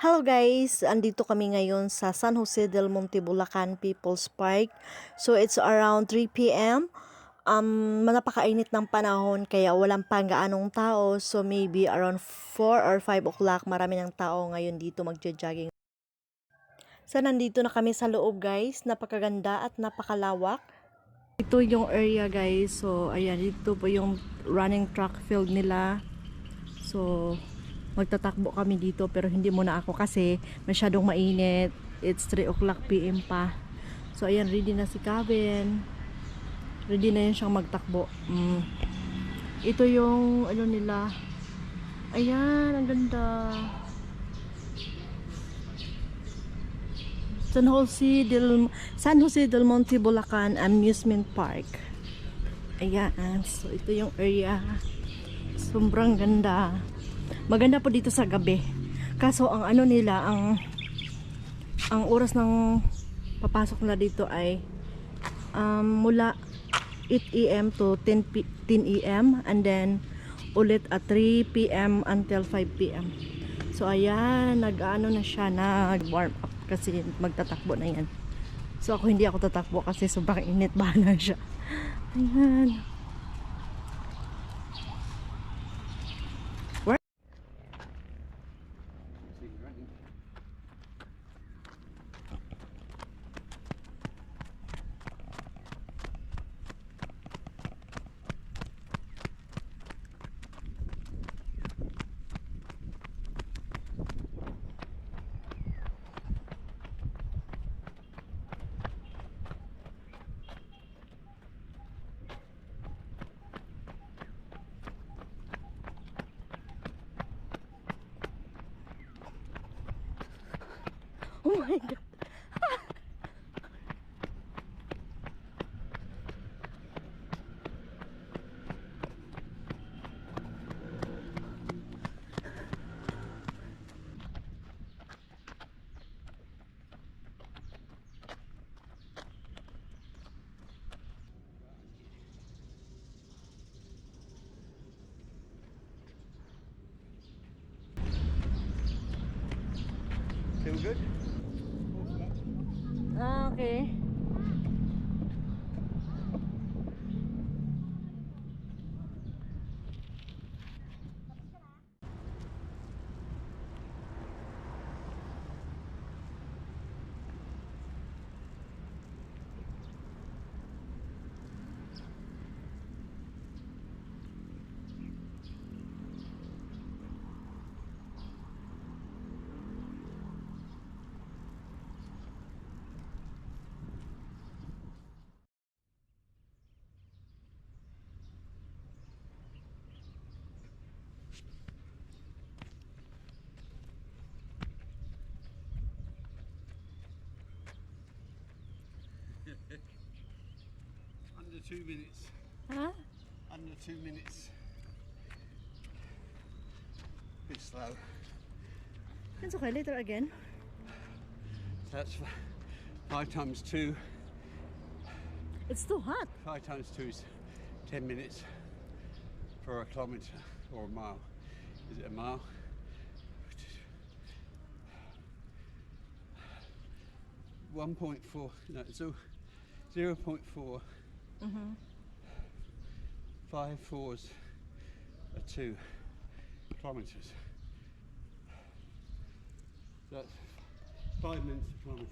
Hello guys, andito kami ngayon sa San Jose del Monte, Bulacan People's Park. So it's around 3 p.m. Um, napakainit ng panahon kaya walang pang gaanong tao. So maybe around 4 or 5 o'clock marami ng tao ngayon dito magja-jogging. So nandito na kami sa loob guys, napakaganda at napakalawak. Ito yung area guys. So ayan, dito po yung running track field nila. So magtatakbo kami dito pero hindi muna ako kasi masyadong mainit. It's 3 o'clock PM pa. So ayan, ready na si Kevin. Ready na yun siyang magtakbo. Mm. Ito yung ano nila. Ayan, ang ganda. San Jose del San Jose del Monte Bulacan Amusement Park. Ayan, so ito yung area. Sobrang ganda. Maganda po dito sa gabi. Kaso ang ano nila, ang ang oras ng papasok na dito ay um, mula 8 a.m. to 10, p- 10 a.m. and then ulit at 3 p.m. until 5 p.m. So ayan, nag-ano na siya, nag-warm up kasi magtatakbo na yan. So ako hindi ako tatakbo kasi sobrang init ba na siya. Ayan. Oh my god. Feel good? Okay. Under two minutes. Huh? Under two minutes. Bit slow. It's okay, later again. So that's five times two. It's too hot. Five times two is ten minutes for a kilometre or a mile. Is it a mile? One point four. No, so zero point four. Mhm. Five fours are two kilometres. That's five minutes a kilometre.